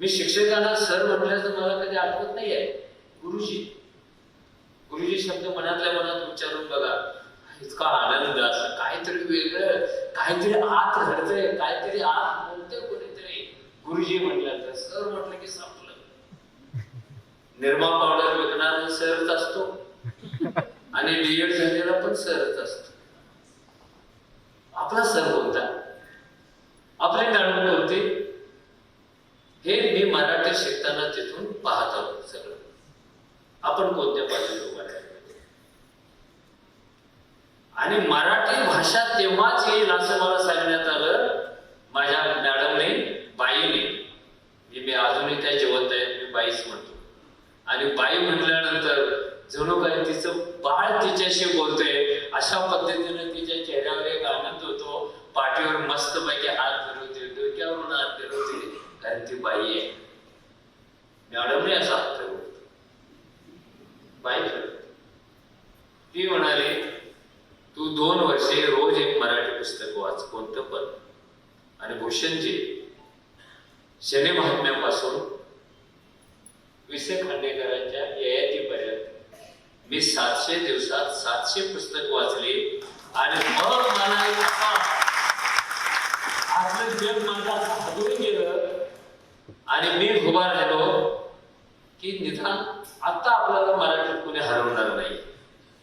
मी शिक्षकांना सर म्हटल्याचं मला कधी आठवत नाही आहे गुरुजी गुरुजी शब्द मनातल्या मनात उच्चारून बघा. इतका आनंद असं काहीतरी वेगळं काहीतरी आत घडतंय काहीतरी आत बोलतंय कोणीतरी. गुरुजी म्हटलं तर सर म्हटलं की संपलं. निर्मा पावडर विकणारा सरच असतो. आणि डीएड झालेला पण सरच असतो. आपला सर कोणता? आपले मी मराठी शिकताना तिथून पाहत आहोत सगळं. आपण कोणत्या बाजूला उभा आणि मराठी भाषा तेव्हाच येईल असं मला सांगण्यात आलं. माझ्या मॅडमने बाईने जी मी अजूनही त्या जिवंत आहेत मी बाईच म्हणतो. आणि बाई म्हटल्यानंतर जणू काय तिचं बाळ तिच्याशी बोलतोय अशा पद्धतीने तिच्या चेहऱ्यावर एक आनंद होतो. पाठीवर मस्त पैकी हात कारण ती बाई आहे. मॅडमने असा हात बाई ती म्हणाली तू दोन वर्षे रोज एक मराठी पुस्तक वाच कोणतं पण. आणि भूषणजी शनी महात्म्यापासून विसे खांडेकरांच्या ययातीपर्यंत मी सातशे दिवसात सातशे पुस्तक वाचली आणि मग मला एक आपलं जग माझा साधून आणि मी उभा राहिलो की निदान आता आपल्याला मराठीत कुणी हरवणार नाही.